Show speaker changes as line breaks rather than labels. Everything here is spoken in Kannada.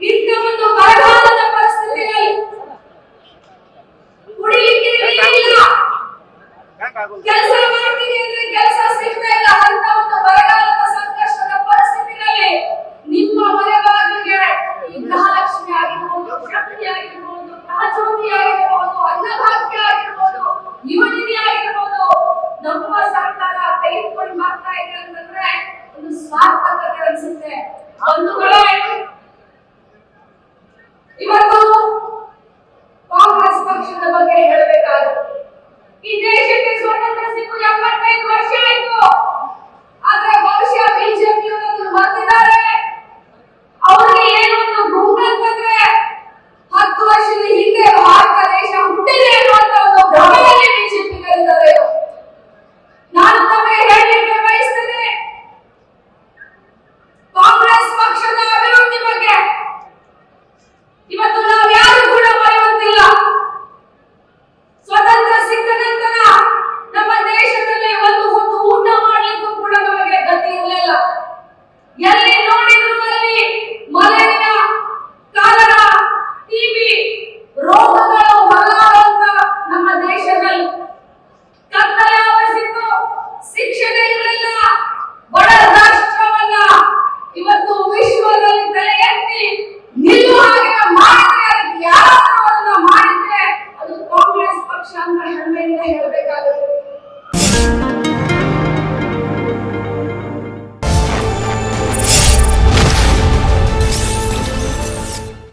ಇಂಥ ಒಂದು ಬರಗಾಲದ ಪರಿಸ್ಥಿತಿಯಲ್ಲಿ ಕುಡಿಲಿಕ್ಕೆ ಇಲ್ಲ. ಕೆಲಸ ಮಾಡ್ತೀನಿ ಅಂದ್ರೆ ಕೆಲಸ ಸಿಗ್ತಾ ಇಲ್ಲ ಅಂತ ಒಂದು ಬರಗಾಲದ ಸಂಕಷ್ಟದ ಪರಿಸ್ಥಿತಿಯಲ್ಲಿ ನಿಮ್ಮ ಮನೆ ಬಾಗಿಲಿಗೆ ಈ ಗೃಹಲಕ್ಷ್ಮಿ ಆಗಿರ್ಬೋದು ಶಕ್ತಿ ಆಗಿರ್ಬೋದು ಗೃಹಜ್ಯೋತಿ ಆಗಿರ್ಬೋದು ಅನ್ನಭಾಗ್ಯ ಆಗಿರ್ಬೋದು ಯುವನಿಧಿ ಆಗಿರ್ಬೋದು ನಮ್ಮ ಸರ್ಕಾರ ತೆಗೆದುಕೊಂಡು ಮಾಡ್ತಾ ಇದೆ ಅಂತಂದ್ರೆ ಒಂದು ಸ್ವಾರ್ಥಕತೆ ಅನಿಸುತ್ತೆ. ಬಂಧುಗಳೇ ಇವತ್ತು ಕಾಂಗ್ರೆಸ್ ಪಕ್ಷದ ಬಗ್ಗೆ ಹೇಳಬೇಕಾದ್ರೆ ಈ ದೇಶಕ್ಕೆ ಸ್ವಾತಂತ್ರ್ಯ ಸಿಕ್ಕು ಎಪ್ಪತ್ತೈದು ವರ್ಷ ಆಯ್ತು. ಆದ್ರೆ ಬಹುಶಃ ಬಿಜೆಪಿಯವರು ಮರ್ತಿದ್ದಾರೆ. ಎಲ್ಲಿ ನೋಡಿದ್ರು ಅಲ್ಲಿ ಮಲೆಯ ಕಾಲದ ಟಿಬಿ ರೋಗಗಳು ಹೊರಲಾರಂತ ನಮ್ಮ ದೇಶದಲ್ಲಿ. ಕತ್ತಲೆ ಆವರಿಸಿತ್ತು ಶಿಕ್ಷಣ ಇರಲಿಲ್ಲ. ಬಡ ರಾಷ್ಟ್ರವನ್ನ ಇವತ್ತು ವಿಶ್ವದಲ್ಲಿ ತಲೆ ಎತ್ತಿ